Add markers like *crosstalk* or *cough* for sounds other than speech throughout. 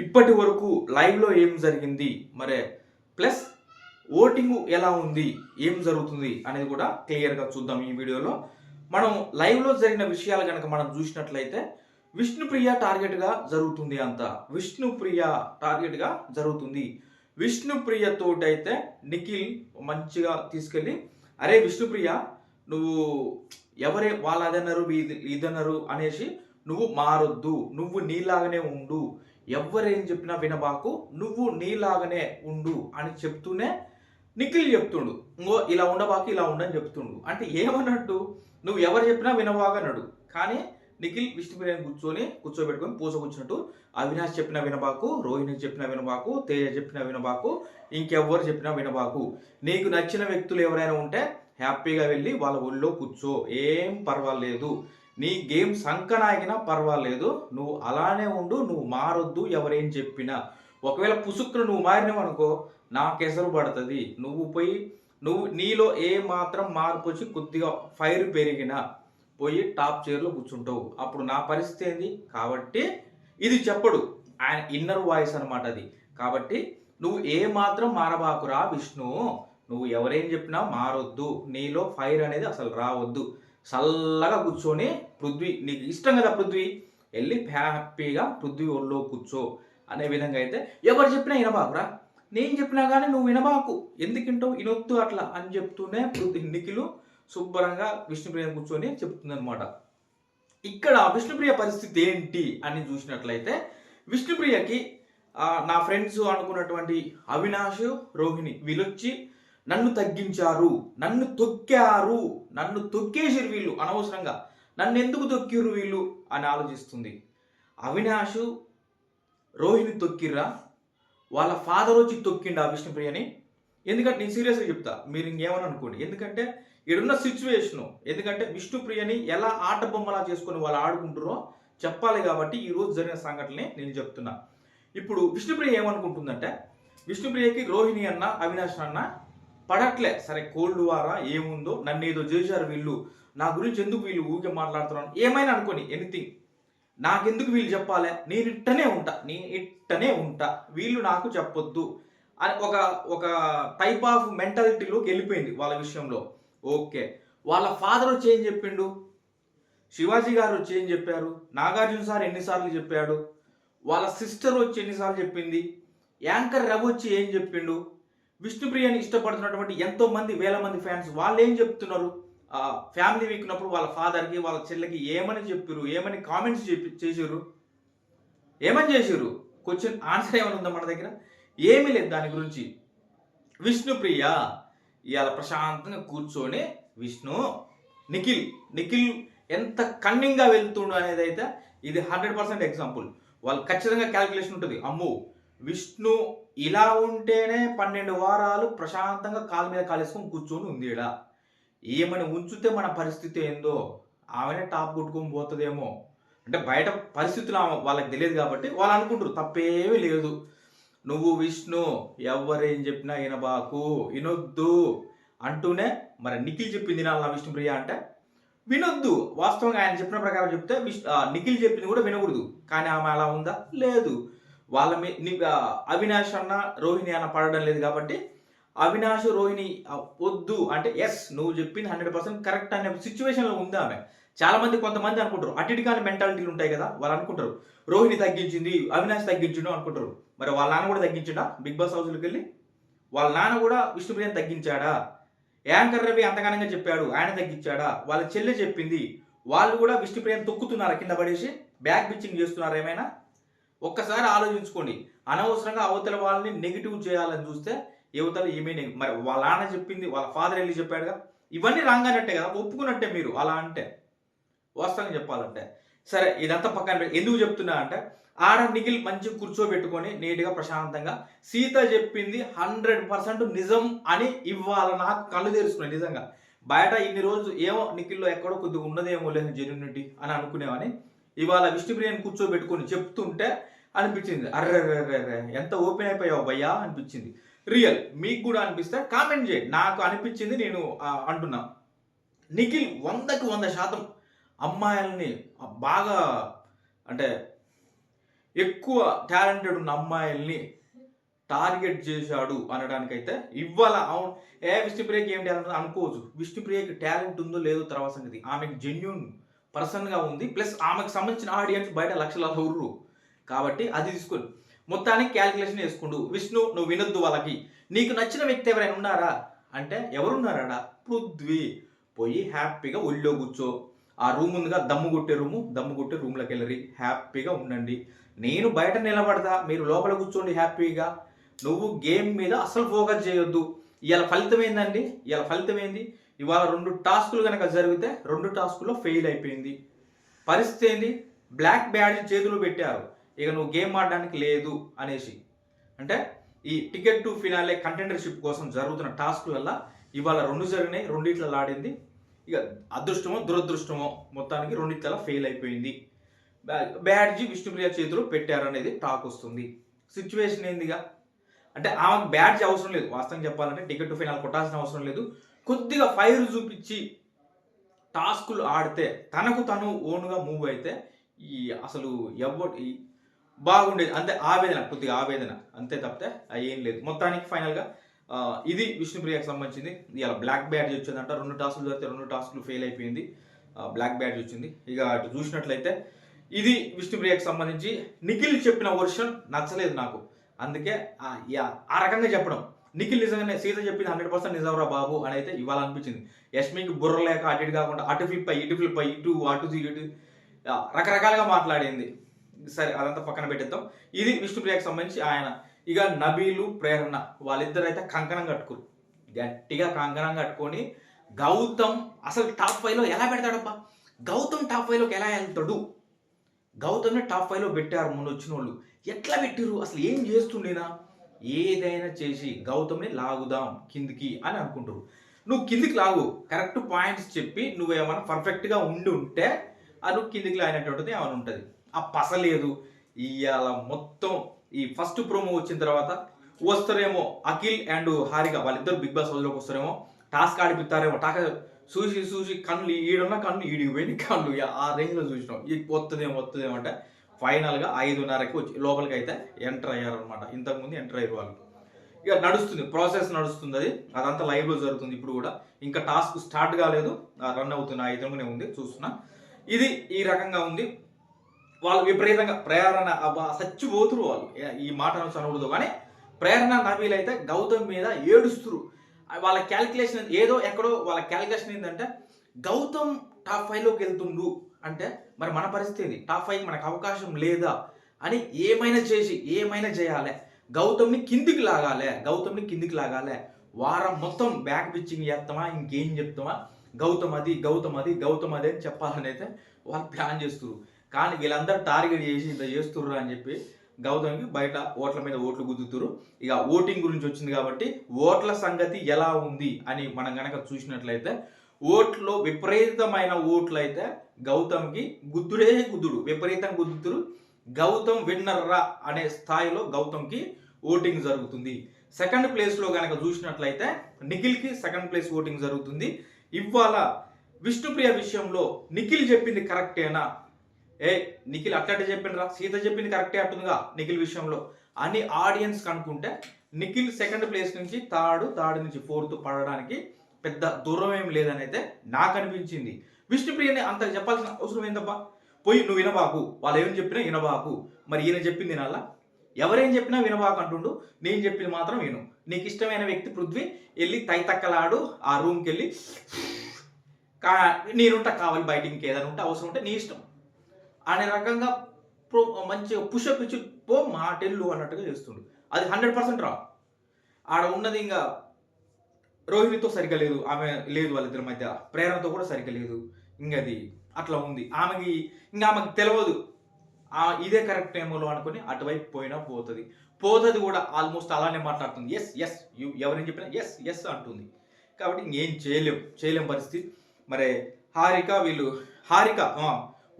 ఇప్పటి వరకు లైవ్లో ఏం జరిగింది? మరే ప్లస్ ఓటింగ్ ఎలా ఉంది? ఏం జరుగుతుంది? అనేది కూడా క్లియర్గా చూద్దాం ఈ వీడియోలో. మనం లైవ్లో జరిగిన విషయాలు కనుక మనం చూసినట్లయితే విష్ణుప్రియ టార్గెట్గా జరుగుతుంది అంతా. విష్ణుప్రియ టార్గెట్గా జరుగుతుంది. విష్ణుప్రియ తోటైతే నిఖిల్ మంచిగా తీసుకెళ్ళి అరే విష్ణుప్రియ నువ్వు ఎవరే వాళ్ళు అదన్నారు ఇది ఇదన్నారు అనేసి నువ్వు మారొద్దు. నువ్వు నీలాగానే ఉండు. ఎవరేం చెప్పినా వినబాకు నువ్వు నీలాగానే ఉండు అని చెప్తూనే నిఖిల్ చెప్తుండు. ఇంకో ఇలా ఉండబాకు ఇలా ఉండని చెప్తుండు. అంటే ఏమన్నట్టు? నువ్వు ఎవరు చెప్పినా వినబాగన్నాడు కానీ నిఖిల్ విష్ణుప్రియని కూర్చొని కూర్చోబెట్టుకొని పూస కూర్చున్నట్టు అవినాష్ చెప్పిన వినబాకు రోహిణి చెప్పిన వినబాకు తేజ చెప్పిన వినబాకు ఇంకెవ్వరు చెప్పినా వినబాకు. నీకు నచ్చిన వ్యక్తులు ఎవరైనా ఉంటే హ్యాపీగా వెళ్ళి వాళ్ళ ఒళ్ళో కూర్చో. ఏం పర్వాలేదు. నీ గేమ్ సంకనాగినా పర్వాలేదు నువ్వు అలానే ఉండు నువ్వు మారొద్దు ఎవరేం చెప్పినా. ఒకవేళ పుసుక్కును నువ్వు మారినావనుకో నాకు ఎసరు పడుతుంది. నువ్వు పోయి నువ్వు నీలో ఏ మాత్రం మార్పు వచ్చి కొద్దిగా ఫైర్ పెరిగినా పోయి టాప్ చైర్లో కూర్చుంటావు. అప్పుడు నా పరిస్థితి ఏంది? కాబట్టి ఇది చెప్పడు. ఆయన ఇన్నర్ వాయిస్ అనమాట అది. కాబట్టి నువ్వు ఏ మాత్రం మారబాకురా విష్ణు. నువ్వు ఎవరేం చెప్పినా మారొద్దు. నీలో ఫైర్ అనేది అసలు రావద్దు. చల్లగా కూర్చొని పృథ్వీ నీకు ఇష్టం కదా పృథ్వీ? వెళ్ళి హ్యాపీగా పృథ్వీ ఒళ్ళో కూర్చో అనే విధంగా అయితే ఎవరు చెప్పినా వినబాకురా. నేను చెప్పినా కానీ నువ్వు వినబాకు. ఎందుకంటావు వినొద్దు అట్లా అని చెప్తూనే పృథ్వీ నిఖిలు శుభ్రంగా విష్ణుప్రియ కూర్చొని చెప్తుందనమాట ఇక్కడ విష్ణుప్రియ పరిస్థితి ఏంటి అని చూసినట్లయితే విష్ణుప్రియకి నా ఫ్రెండ్స్ అనుకున్నటువంటి అవినాష్ రోహిణి వీళ్ళొచ్చి నన్ను తగ్గించారు నన్ను తొక్కారు నన్ను తొక్కేసిరు వీళ్ళు అనవసరంగా. నన్ను ఎందుకు తొక్కిరు వీళ్ళు? అని ఆలోచిస్తుంది. అవినాష్ రోహిణి తొక్కిర్రా? వాళ్ళ ఫాదర్ వచ్చి తొక్కిండు ఆ విష్ణుప్రియని? ఎందుకంటే నేను సీరియస్గా చెప్తా మీరు ఇంకేమని అనుకోండి. ఎందుకంటే ఇక్కడున్న సిచ్యువేషను ఎందుకంటే విష్ణుప్రియని ఎలా ఆట బొమ్మలా చేసుకొని వాళ్ళు ఆడుకుంటారో చెప్పాలి కాబట్టి ఈ రోజు జరిగిన సంఘటనని నేను చెప్తున్నా. ఇప్పుడు విష్ణుప్రియ ఏమనుకుంటుందంటే విష్ణుప్రియకి రోహిణి అన్న అవినాష్ అన్న పడట్లే. సరే కోల్డ్ వారా? ఏముందో? నన్ను ఏదో చేశారు వీళ్ళు. నా గురించి ఎందుకు వీళ్ళు ఊరికే మాట్లాడుతున్నాను ఏమైనా అనుకోని ఎనీథింగ్ నాకెందుకు వీళ్ళు చెప్పాలి? నేను ఇట్టనే ఉంటా. నేను ఇట్టనే ఉంటా. వీళ్ళు నాకు చెప్పొద్దు. అని ఒక ఒక టైప్ ఆఫ్ మెంటాలిటీలోకి వెళ్ళిపోయింది వాళ్ళ విషయంలో. ఓకే. వాళ్ళ ఫాదర్ వచ్చి ఏం చెప్పిండు? శివాజీ గారు వచ్చి ఏం చెప్పారు? నాగార్జున సార్ ఎన్నిసార్లు చెప్పాడు? వాళ్ళ సిస్టర్ వచ్చి ఎన్నిసార్లు చెప్పింది? యాంకర్ రవి వచ్చి ఏం చెప్పిండు? విష్ణుప్రియని ఇష్టపడుతున్నటువంటి ఎంతో మంది వేల మంది ఫ్యాన్స్ వాళ్ళు ఏం చెప్తున్నారు ఫ్యామిలీ వీక్ ఉన్నప్పుడు వాళ్ళ ఫాదర్కి వాళ్ళ చెల్లెకి ఏమని చెప్పారు ఏమని కామెంట్స్ చెప్పి చేశారు ఏమని చేశారు క్వశ్చన్ ఆన్సర్ ఏమైనా ఉందా మన దగ్గర? ఏమీ లేదు దాని గురించి. విష్ణుప్రియ ఇవాళ ప్రశాంతంగా కూర్చొని విష్ణు నిఖిల్ నిఖిల్ ఎంత కన్నింగ్గా వెళ్తుండు అనేది అయితే ఇది హండ్రెడ్ పర్సెంట్ ఎగ్జాంపుల్. వాళ్ళు ఖచ్చితంగా క్యాలిక్యులేషన్ ఉంటుంది. అమ్ము! విష్ణు ఇలా ఉంటేనే పన్నెండు వారాలు ప్రశాంతంగా కాలు మీద కాలేసుకొని కూర్చొని ఉంది ఈడ. ఏమని ఉంచితే మన పరిస్థితి ఏందో ఆమెనే టాప్ కొట్టుకొని పోతుందేమో. అంటే బయట పరిస్థితులు ఆమె వాళ్ళకి తెలియదు కాబట్టి వాళ్ళు అనుకుంటారు తప్పేమీ లేదు. నువ్వు విష్ణు ఎవరేం చెప్పినా వినబాకు వినొద్దు అంటూనే మరి నిఖిల్ చెప్పింది నా విష్ణుప్రియ అంటే వినొద్దు. వాస్తవంగా ఆయన చెప్పిన ప్రకారం చెప్తే విష్ణు నిఖిల్ చెప్పింది కూడా వినకూడదు. కానీ ఆమె అలా ఉందా? లేదు. వాళ్ళ మీ ని- అవినాష్ అన్న రోహిణి అన్న పడడం లేదు కాబట్టి అవినాష్ రోహిణి వద్దు అంటే ఎస్ నువ్వు చెప్పింది హండ్రెడ్ పర్సెంట్ కరెక్ట్ అనే సిచ్యువేషన్లో ఉంది ఆమె. చాలా మంది కొంతమంది అనుకుంటారు అటు ఇటు మెంటాలిటీలు ఉంటాయి కదా వాళ్ళు అనుకుంటారు రోహిణి తగ్గించింది అవినాష్ తగ్గించిండు అనుకుంటారు. మరి వాళ్ళ నాన్న కూడా తగ్గించడా? బిగ్ బాస్ హౌస్లోకి వెళ్ళి? వాళ్ళ నాన్న కూడా విష్ణుప్రియని తగ్గించాడా? యాంకర్ రవి అంతగానంగా చెప్పాడు ఆయన తగ్గించాడా? వాళ్ళ చెల్లె చెప్పింది వాళ్ళు కూడా విష్ణుప్రియని తొక్కుతున్నారు కింద పడేసి? బ్యాక్ బిచ్చింగ్ చేస్తున్నారు ఏమైనా? ఒక్కసారి ఆలోచించుకోండి. అనవసరంగా అవతల వాళ్ళని నెగిటివ్ చేయాలని చూస్తే యువతలు ఏమీ మరి వాళ్ళ నాన్న చెప్పింది వాళ్ళ ఫాదర్ వెళ్ళి చెప్పాడుగా? ఇవన్నీ రాంగ్ అన్నట్టే కదా ఒప్పుకున్నట్టే మీరు అలా అంటే. వాస్తవంగా చెప్పాలంటే. సరే ఇదంతా పక్కన ఎందుకు చెప్తున్నా అంటే ఆడ నిఖిల్ మంచి కూర్చోబెట్టుకొని నీట్గా ప్రశాంతంగా సీత చెప్పింది హండ్రెడ్ పర్సెంట్ నిజం అని ఇవ్వాల నాకు కళ్ళు తెరుచుకున్నాయి నిజంగా. బయట ఇన్ని రోజులు ఏమో నిఖిల్లో ఎక్కడో కొద్దిగా ఉన్నదేమో లేదు జెన్యునిటీ అని అనుకునేవని ఇవాళ విష్ణుప్రియని కూర్చోబెట్టుకొని చెప్తుంటే అనిపించింది. అర్రెర్రెర్రె ఎంత ఓపెన్ అయిపోయావు భయ్యా? అనిపించింది. రియల్ మీకు కూడా అనిపిస్తే కామెంట్ చేయండి. నాకు అనిపించింది నేను అంటున్నా. నిఖిల్ వందకి వంద శాతం అమ్మాయిల్ని బాగా అంటే ఎక్కువ టాలెంటెడ్ ఉన్న అమ్మాయిల్ని టార్గెట్ చేశాడు అనడానికైతే ఇవ్వాల అవును. ఏ విష్ణుప్రియకి ఏం టాలెంట్ అనుకోవచ్చు. విష్ణుప్రియకి టాలెంట్ ఉందో లేదో తర్వాత సంగతి. ఆమెకు జెన్యున్ పర్సన్గా ఉంది. ప్లస్ ఆమెకు సంబంధించిన ఆడియన్స్ బయట లక్షల ఊర్రు. కాబట్టి అది తీసుకొని మొత్తానికి క్యాలిక్యులేషన్ వేసుకుండు. విష్ణు నువ్వు వినొద్దు వాళ్ళకి. నీకు నచ్చిన వ్యక్తి ఎవరైనా ఉన్నారా? అంటే ఎవరున్నారాడా? పృథ్వీ. పోయి హ్యాపీగా ఒళ్ళో కూర్చో. ఆ రూమ్ ఉందిగా దమ్ము కొట్టే రూము. దమ్ము కొట్టే రూమ్లోకి వెళ్ళరి. హ్యాపీగా ఉండండి. నేను బయట నిలబడతా. మీరు లోపల కూర్చోండి హ్యాపీగా. నువ్వు గేమ్ మీద అసలు ఫోకస్ చేయొద్దు. ఇవాళ ఫలితం ఏందండి? ఇవాళ ఫలితం ఏంది? ఇవాళ రెండు టాస్కులు కనుక జరిగితే రెండు టాస్కుల్లో ఫెయిల్ అయిపోయింది. పరిస్థితి ఏంది? బ్లాక్ బ్యాడ్జ్ చేతులు పెట్టారు. ఇక నువ్వు గేమ్ ఆడడానికి లేదు అనేసి. అంటే ఈ టికెట్ టు ఫినాలే కంటెండర్షిప్ కోసం జరుగుతున్న టాస్కులల్లా ఇవాళ రెండు జరిగినాయి రెండిట్లలో ఆడింది. ఇక అదృష్టమో దురదృష్టమో మొత్తానికి రెండిట్లలో ఫెయిల్ అయిపోయింది. బ్యా- బ్యాడ్జీ విష్ణుప్రియ చేతులు పెట్టారనేది టాక్ వస్తుంది. సిచ్యువేషన్ ఏందిగా? అంటే ఆమెకు బ్యాడ్జ్ అవసరం లేదు. వాస్తవం చెప్పాలంటే టికెట్ టు ఫైనల్ కొట్టాల్సిన అవసరం లేదు. కొద్దిగా ఫైర్ చూపించి టాస్కులు ఆడితే తనకు తను ఓన్గా మూవ్ అయితే ఈ అసలు ఎవరు ఈ బాగుండేది. అంతే ఆవేదన కొద్దిగా ఆవేదన. అంతే తప్పితే ఏం లేదు. మొత్తానికి ఫైనల్గా ఇది విష్ణుప్రియకి సంబంధించింది. ఇలా బ్లాక్ బ్యాడ్జ్ వచ్చిందంట. రెండు టాస్కులు జరిగితే రెండు టాస్కులు ఫెయిల్ అయిపోయింది. బ్లాక్ బ్యాడ్జ్ వచ్చింది. ఇక అటు చూసినట్లయితే ఇది విష్ణుప్రియకి సంబంధించి నిఖిల్ చెప్పిన వర్షన్ నచ్చలేదు నాకు. అందుకే ఆ, రకంగా చెప్పడం. నిఖిల్ నిజంగానే సీత చెప్పింది హండ్రెడ్ పర్సెంట్ నిజంరా బాబు అని అయితే ఇవ్వాలనిపించింది అనిపించింది. యష్మికి బుర్ర లేక అటు ఇటు కాకుండా అటు ఫ్లిప్ అయ్యి ఇటు ఫ్లిప్ అయ్యి ఇటు అటు ఇటు రకరకాలుగా మాట్లాడింది. సరే అదంతా పక్కన పెట్టేద్దాం. ఇది విష్ణుప్రియకి సంబంధించి ఆయన ఇక నబీలు ప్రేరణ వాళ్ళిద్దరు అయితే కంకణం కట్టుకోరు. గట్టిగా కంకణం కట్టుకొని గౌతమ్ అసలు టాప్ ఫైవ్లో ఎలా పెడతాడబ్బా? గౌతమ్ టాప్ ఫైవ్లోకి ఎలా వెళ్తాడు? గౌతమ్ని టాప్ ఫైవ్లో పెట్టారు మొన్న వచ్చిన వాళ్ళు ఎట్లా పెట్టిరు అసలు ఏం చేస్తుండేనా ఏదైనా చేసి గౌతమ్ని లాగుదాం కిందికి అని అనుకుంటారు. నువ్వు కిందికి లాగు. కరెక్ట్ పాయింట్స్ చెప్పి నువ్వేమైనా పర్ఫెక్ట్గా ఉండి ఉంటే అది నువ్వు కిందికి లాగినటువంటిది ఏమైనా ఉంటుంది. ఆ పస లేదు. ఇవాళ మొత్తం ఈ ఫస్ట్ ప్రోమో వచ్చిన తర్వాత వస్తారేమో అఖిల్ అండ్ హారిక వాళ్ళిద్దరు బిగ్ బాస్ హౌస్లోకి వస్తారేమో. టాస్క్ ఆడిపిస్తారేమో. టాక చూసి చూసి కళ్ళు ఈడున్న కళ్ళు ఈడిపోయిన కళ్ళు ఇక ఆ రేంజ్లో చూసినాం. ఈ వస్తుందేమో వస్తుందేమో అంటే ఫైనల్గా ఐదున్నరకి వచ్చి లోపలికి అయితే ఎంటర్ అయ్యారనమాట ఇంతకుముందు ఎంటర్ అయ్యారు వాళ్ళు. ఇక నడుస్తుంది ప్రాసెస్ నడుస్తుంది అది. అదంతా లైవ్లో జరుగుతుంది ఇప్పుడు కూడా. ఇంకా టాస్క్ స్టార్ట్ కాలేదు. రన్ అవుతుంది ఆ ఐదంగానే ఉంది చూస్తున్నా. ఇది ఈ రకంగా ఉంది. వాళ్ళు విపరీతంగా ప్రేరణ అబ్బా చచ్చిపోతురు వాళ్ళు. ఈ మాట అనకూడదు కానీ ప్రేరణ నవీలు అయితే గౌతమ్ మీద ఏడుస్తురు వాళ్ళ క్యాలిక్యులేషన్ ఏదో ఎక్కడో వాళ్ళ క్యాలిక్యులేషన్ ఏంటంటే గౌతమ్ టాప్ ఫైవ్లోకి వెళ్తుండు. అంటే మరి మన పరిస్థితి ఏంది? టాప్ ఫైవ్కి మనకు అవకాశం లేదా? అని ఏమైనా చేసి ఏమైనా చేయాలి. గౌతమ్ని కిందికి లాగాలి. గౌతమ్ని కిందికి లాగాలి. వారం మొత్తం బ్యాక్ పిచ్చింగ్ చేస్తామా ఇంకేం చెప్తామా? గౌతమ్ అది గౌతమ్ అది గౌతమ్ అది అని చెప్పాలని అయితే వాళ్ళు ప్లాన్ చేస్తున్నారు కానీ వీళ్ళందరూ టార్గెట్ చేసి ఇంత చేస్తుర్రు అని చెప్పి గౌతమ్కి బయట ఓట్ల మీద ఓట్లు గుద్దుతురు ఇక ఓటింగ్ గురించి వచ్చింది కాబట్టి ఓట్ల సంగతి ఎలా ఉంది అని మనం కనుక చూసినట్లయితే ఓట్లో విపరీతమైన ఓట్లు అయితే గౌతమ్కి గుద్దుడే గుద్దుడు. విపరీతంగా గుద్దుతురు గౌతమ్ విన్నర్ రా అనే స్థాయిలో గౌతమ్కి ఓటింగ్ జరుగుతుంది. సెకండ్ ప్లేస్లో కనుక చూసినట్లయితే నిఖిల్కి సెకండ్ ప్లేస్ ఓటింగ్ జరుగుతుంది. ఇవాళ విష్ణుప్రియ విషయంలో నిఖిల్ చెప్పింది కరెక్టేనా ఏ నిఖిల్ అట్లట్టే చెప్పిండ్రా. సీత చెప్పింది కరెక్టే అంటుందిగా నిఖిల్ విషయంలో. అని ఆడియన్స్ కనుక్కుంటే నిఖిల్ సెకండ్ ప్లేస్ నుంచి థర్డ్ థర్డ్ నుంచి ఫోర్త్ పడడానికి పెద్ద దూరం ఏం లేదని అయితే నాకు అనిపించింది. విష్ణుప్రియని అంత చెప్పాల్సిన అవసరం ఏందబ్బా? పోయి నువ్వు వినబాకు. వాళ్ళు ఏం చెప్పినా వినబాకు. మరి ఈయన చెప్పింది నల్లా ఎవరేం చెప్పినా వినబాకు అంటుండు. నేను చెప్పింది మాత్రం విను. నీకు ఇష్టమైన వ్యక్తి పృథ్వీ వెళ్ళి తైతక్కలాడు ఆ రూమ్కి వెళ్ళి కా నేనుంటా కావాలి బయటికి ఇంకేదైనా ఉంటే అవసరం ఉంటే నీ ఇష్టం. అనే రకంగా ప్రో మంచిగా పుషప్ ఇచ్చి పో మాటెళ్ళు అన్నట్టుగా చేస్తుండు. అది హండ్రెడ్ పర్సెంట్ రా. ఆడ ఉన్నది ఇంకా రోహిణితో సరిగ్గా లేదు ఆమె లేదు వాళ్ళిద్దరి మధ్య. ప్రేరణతో కూడా సరిగ్గా లేదు. ఇంకది అట్లా ఉంది. ఆమెకి ఇంకా ఆమెకి తెలియదు ఇదే కరెక్ట్ ఏమో అనుకుని అటువైపు పోయినా పోతుంది. పోతుంది కూడా ఆల్మోస్ట్ అలానే మాట్లాడుతుంది. ఎస్ ఎస్ యు ఎవరిని చెప్పినా ఎస్ ఎస్ అంటుంది. కాబట్టి ఇంకేం చేయలేం చేయలేం పరిస్థితి. మరి హారిక వీళ్ళు హారిక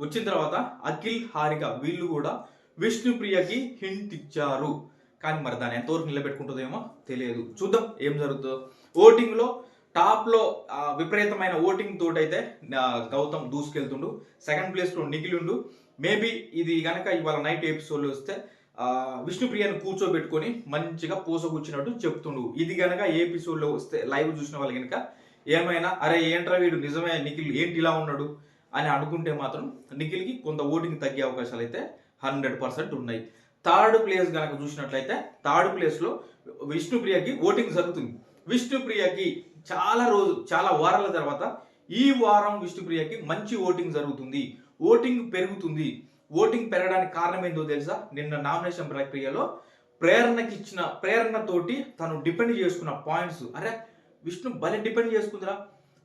వచ్చిన తర్వాత అఖిల్ హారిక వీళ్ళు కూడా విష్ణుప్రియకి హింట్ ఇచ్చారు. కానీ మరి దాన్ని ఎంతవరకు నిలబెట్టుకుంటుందేమో తెలియదు. చూద్దాం ఏం జరుగుతుందో. ఓటింగ్లో టాప్లో విపరీతమైన ఓటింగ్ తోటైతే గౌతమ్ దూసుకెళ్తుండు. సెకండ్ ప్లేస్లో నిఖిల్ండు. మేబీ ఇది కనుక ఇవాళ నైట్ ఎపిసోడ్లో వస్తే విష్ణుప్రియను విష్ణుప్రియని కూర్చోబెట్టుకొని మంచిగా పూసకూర్చున్నట్టు చెప్తుండు. ఇది కనుక ఏ ఎపిసోడ్లో వస్తే లైవ్ చూసిన వాళ్ళు కనుక ఏమైనా అరే ఏంట్రా వీడు నిజమే నిఖిల్ ఏంటి ఇలా ఉన్నాడు? అని అనుకుంటే మాత్రం నిఖిల్కి కొంత ఓటింగ్ తగ్గే అవకాశాలు అయితే హండ్రెడ్ పర్సెంట్ ఉన్నాయి. థర్డ్ ప్లేస్ కనుక చూసినట్లయితే థర్డ్ ప్లేస్లో విష్ణుప్రియకి ఓటింగ్ జరుగుతుంది. విష్ణుప్రియకి చాలా రోజు చాలా వారాల తర్వాత ఈ వారం విష్ణుప్రియకి మంచి ఓటింగ్ జరుగుతుంది. ఓటింగ్ పెరుగుతుంది. ఓటింగ్ పెరగడానికి కారణం ఏందో తెలుసా? నిన్న నామినేషన్ ప్రక్రియలో ప్రేరణకి ఇచ్చిన ప్రేరణతోటి తను డిపెండ్ చేసుకున్న పాయింట్స్. అరే విష్ణు భలే డిపెండ్ చేసుకుందిరా.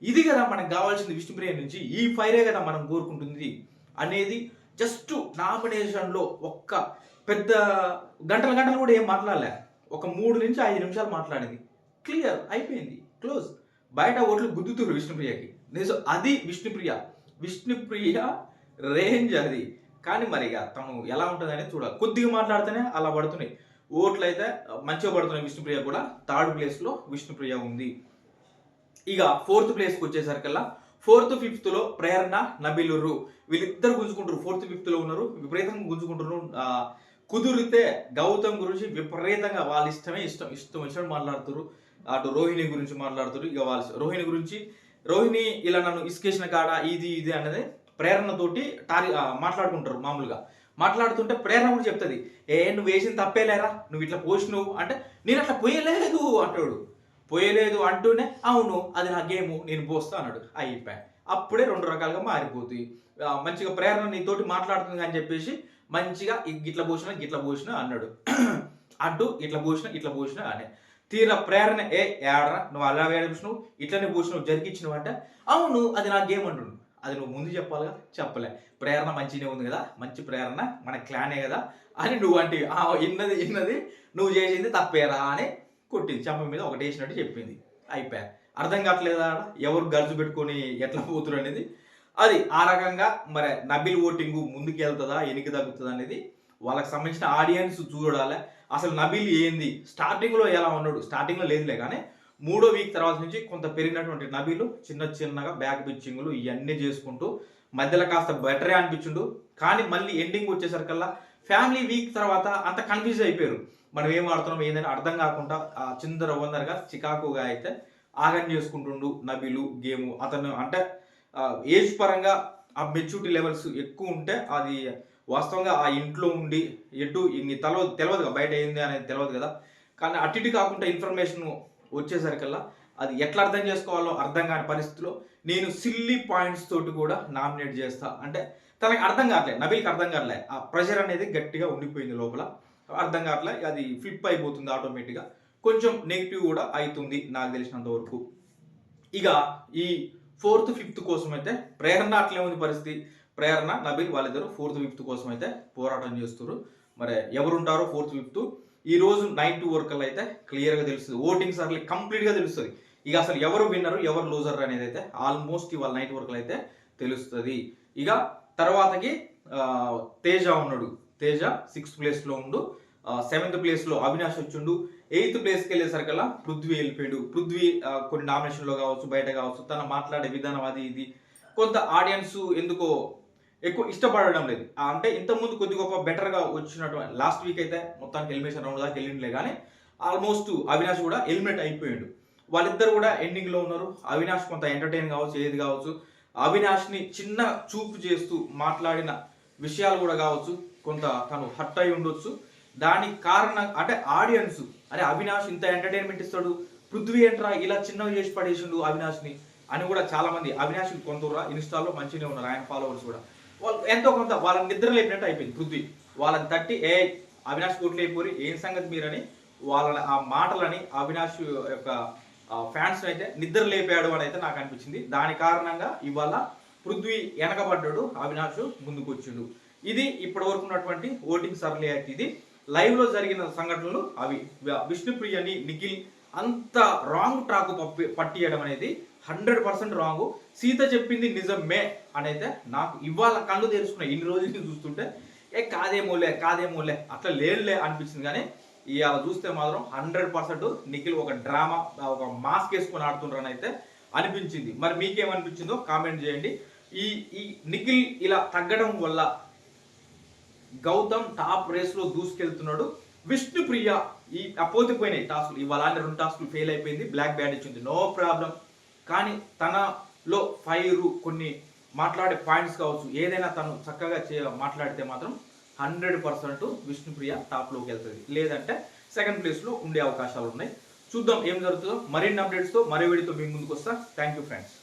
ఇది కదా మనకు కావాల్సింది విష్ణుప్రియ నుంచి ఈ ఫైరే కదా మనం కోరుకుంటుంది అనేది జస్ట్ నామినేషన్లో ఒక్క పెద్ద గంటల గంటలు కూడా ఏం మాట్లాడలే. ఒక మూడు నుంచి ఐదు నిమిషాలు మాట్లాడింది. క్లియర్ అయిపోయింది. క్లోజ్ బయట ఓట్లు గుద్దుతురు విష్ణుప్రియకి నిజం అది విష్ణుప్రియ విష్ణుప్రియ రేంజ్ అది. కానీ మరి ఇక తను ఎలా ఉంటుందని చూడాలి. కొద్దిగా మాట్లాడితేనే అలా పడుతున్నాయి. ఓట్లు అయితే మంచిగా పడుతున్నాయి విష్ణుప్రియ కూడా. థర్డ్ ప్లేస్లో విష్ణుప్రియ ఉంది. ఇక ఫోర్త్ ప్లేస్కి వచ్చేసరికల్లా ఫోర్త్ ఫిఫ్త్లో ప్రేరణ నబిలురు. వీళ్ళిద్దరు గుంజుకుంటారు ఫోర్త్ ఫిఫ్త్లో ఉన్నారు. విపరీతంగా గుంజుకుంటారు కుదిరితే గౌతమ్ గురించి విపరీతంగా వాళ్ళ ఇష్టమే ఇష్టం. ఇష్టం ఇష్టం మాట్లాడుతారు అటు రోహిణి గురించి మాట్లాడుతారు ఇక వాళ్ళ రోహిణి గురించి రోహిణి ఇలా నన్ను ఇసుకేసిన కాడ ఇది ఇది అనేది ప్రేరణతోటి టారి మాట్లాడుకుంటారు మామూలుగా. మాట్లాడుతుంటే ప్రేరణ కూడా చెప్తుంది. ఏ నువ్వు వేసిన తప్పేలేరా నువ్వు ఇట్లా పోసినావు? అంటే నేను అట్లా పోయలేదు అంటాడు. పోయలేదు అంటూనే అవును అది నా గేము నేను పోస్తా అన్నాడు. అయిపోయా అప్పుడే రెండు రకాలుగా మారిపోతుంది మంచిగా ప్రేరణ నీతోటి మాట్లాడుతుంది అని చెప్పేసి మంచిగా గిట్ల పోసిన గిట్ల పోసిన అన్నాడు. *clears throat* అడ్డు ఇట్లా పోసిన ఇట్లా పోసిన అనే. తీరా ప్రేరణ ఏ ఏడరా నువ్వు అలా వేడిపిచ్చినావు ఇట్లనే పోసినావు జరిగించినవు అంటే అవును అది నా గేమ్ అంటుండు అది నువ్వు ముందు చెప్పాలిగా చెప్పలే. ప్రేరణ మంచినే ఉంది కదా? మంచి ప్రేరణ మన క్లానే కదా? అని నువ్వు అంటే ఇన్నది ఇన్నది నువ్వు చేసింది తప్పేరా అని కొట్టింది. చెంప మీద ఒకటి వేసినట్టు చెప్పింది. అయిపోయా. అర్థం కావట్లేదా ఆడ? ఎవరు గర్జు పెట్టుకొని ఎట్లా పోతురు అనేది? అది ఆ రకంగా మరి నబిల్ ఓటింగ్ ముందుకు వెళ్తుందా ఎనికి తగ్గుతుందా అనేది వాళ్ళకి సంబంధించిన ఆడియన్స్ చూడాలి. అసలు నబిల్ ఏంది? స్టార్టింగ్లో ఎలా ఉన్నాడు? స్టార్టింగ్లో లేదులే కానీ మూడో వీక్ తర్వాత నుంచి కొంత పెరిగినటువంటి నబీలు చిన్న చిన్నగా బ్యాక్ పిచ్చింగ్లు ఇవన్నీ చేసుకుంటూ మధ్యలో కాస్త బెటరే అనిపించుండు. కానీ మళ్ళీ ఎండింగ్ వచ్చేసరికల్లా ఫ్యామిలీ వీక్ తర్వాత అంత కన్ఫ్యూజ్ అయిపోయారు. మనం ఏం ఆడుతున్నాం ఏందని అర్థం కాకుండా ఆ చిందర వందరగా చికాకుగా అయితే ఆగం చేసుకుంటుండు నబీలు గేమ్ అతను అంటే ఏజ్ పరంగా ఆ మెచ్యూరిటీ లెవెల్స్ ఎక్కువ ఉంటే అది వాస్తవంగా ఆ ఇంట్లో ఉండి ఎటు ఇన్ని తెలవదు తెలియదు కదా బయట ఏంది అనేది తెలియదు కదా. కానీ అటు ఇటు కాకుండా ఇన్ఫర్మేషన్ వచ్చేసరికల్లా అది ఎట్లా అర్థం చేసుకోవాలో అర్థం కాని పరిస్థితిలో నేను సిల్లీ పాయింట్స్ తోటి కూడా నామినేట్ చేస్తా. అంటే తనకి అర్థం కావట్లే నబీల్కి అర్థం కావట్లే. ఆ ప్రెషర్ అనేది గట్టిగా ఉండిపోయింది లోపల. అర్థం కావట్లే అది ఫ్లిప్ అయిపోతుంది ఆటోమేటిక్గా. కొంచెం నెగిటివ్ కూడా అవుతుంది నాకు తెలిసినంత వరకు. ఇక ఈ ఫోర్త్ ఫిఫ్త్ కోసం అయితే ప్రేరణ అట్లే ఉంది పరిస్థితి. ప్రేరణ నబీల్ వాళ్ళిద్దరు ఫోర్త్ ఫిఫ్త్ కోసం అయితే పోరాటం చేస్తారు మరి ఎవరుంటారో ఫోర్త్ ఫిఫ్త్. ఈ రోజు నైట్ టు వర్క్ అయితే క్లియర్గా తెలుస్తుంది. ఓటింగ్ సర్లే కంప్లీట్గా తెలుస్తుంది. ఇక అసలు ఎవరు విన్నరు ఎవరు లూజర్ అనేది అయితే ఆల్మోస్ట్ ఇవాళ నైట్ వర్క్లు అయితే తెలుస్తుంది. ఇక తర్వాతకి తేజ ఉన్నాడు. తేజ సిక్స్త్ ప్లేస్లో ఉండు. సెవెంత్ ప్లేస్లో అవినాష్ వచ్చిండు. ఎయిత్ ప్లేస్కి వెళ్ళేసరికల్లా పృథ్వీ వెళ్ళిపోయాడు. పృథ్వీ కొన్ని నామినేషన్లో కావచ్చు బయట కావచ్చు తన మాట్లాడే విధానం అది ఇది. కొంత ఆడియన్స్ ఎందుకో ఎక్కువ ఇష్టపడడం లేదు. అంటే ఇంతకుముందు కొద్ది గొప్ప బెటర్గా వచ్చినటువంటి లాస్ట్ వీక్ అయితే మొత్తానికి ఎలిమినేషన్ రౌండ్ దాకా వెళ్ళిండలే కానీ ఆల్మోస్ట్ అవినాష్ కూడా ఎలిమినేట్ అయిపోయాడు. వాళ్ళిద్దరు కూడా ఎండింగ్లో ఉన్నారు. అవినాష్ కొంత ఎంటర్టైన్ కావచ్చు ఏది కావచ్చు. అవినాష్ని చిన్న చూపు చేస్తూ మాట్లాడిన విషయాలు కూడా కావచ్చు. కొంత తను హట్ అయి ఉండొచ్చు. దానికి కారణం అంటే ఆడియన్స్ అరే అవినాష్ ఇంత ఎంటర్టైన్మెంట్ ఇస్తాడు పృథ్వీ ఏంట్రా ఇలా చిన్నవి చేసి పడేసిండు అవినాష్ని అని కూడా చాలా మంది అవినాష్ కొందరురా ఇన్స్టాలో మంచిగానే ఉన్నారు ఆయన ఫాలోవర్స్ కూడా. వాళ్ళు ఎంతో కొంత వాళ్ళని నిద్ర లేపినట్టు అయిపోయింది పృథ్వీ. వాళ్ళని తట్టి ఏ అవినాష్ కోట్లు అయిపోయి ఏం సంగతి మీరని? వాళ్ళని ఆ మాటలని అవినాష్ యొక్క ఫ్యాన్స్ అయితే నిద్ర లేపాడు అని అయితే నాకు అనిపించింది. దాని కారణంగా ఇవాళ పృథ్వీ వెనకబడ్డాడు అవినాష్ ముందుకు వచ్చిండు ఇది ఇప్పటి వరకు ఉన్నటువంటి ఓటింగ్ సర్లే అయితే ఇది లైవ్లో జరిగిన సంఘటనలు అవి విష్ణుప్రియని నిఖిల్ అంత రాంగ్ ట్రాక్ పప్పి పట్టియడం అనేది హండ్రెడ్ పర్సెంట్ రాంగ్ సీత చెప్పింది నిజమే అనైతే నాకు ఇవాళ కళ్ళు తెరుచుకున్నాయి. ఇన్ని రోజులు చూస్తుంటే ఏ కాదేమోలే కాదేమోలే అట్లా లేదులే అనిపించింది. కానీ ఇవాళ చూస్తే మాత్రం హండ్రెడ్ పర్సెంట్ నిఖిల్ ఒక డ్రామా ఒక మాస్క్ వేసుకొని ఆడుతుండ్రని అయితే అనిపించింది. మరి మీకేమనిపించిందో కామెంట్ చేయండి. ఈ ఈ నిఖిల్ ఇలా తగ్గడం వల్ల గౌతమ్ టాప్ రేస్లో దూసుకెళ్తున్నాడు. విష్ణుప్రియ ఈ అపోతిపోయినాయి టాస్క్లు. ఇవాళ రెండు టాస్క్లు ఫెయిల్ అయిపోయింది. బ్లాక్ బ్యాండ్ ఇచ్చింది నో ప్రాబ్లం. కానీ తనలో ఫైరు కొన్ని మాట్లాడే పాయింట్స్ కావచ్చు. ఏదైనా తను చక్కగా చే మాట్లాడితే మాత్రం హండ్రెడ్ పర్సెంట్ విష్ణుప్రియ టాప్లోకి వెళ్తుంది. లేదంటే సెకండ్ ప్లేస్లో ఉండే అవకాశాలు ఉన్నాయి. చూద్దాం ఏం జరుగుతుందో. మరిన్ని అప్డేట్స్తో మరో వీడియోతో మీ ముందుకు వస్తా. Thank you friends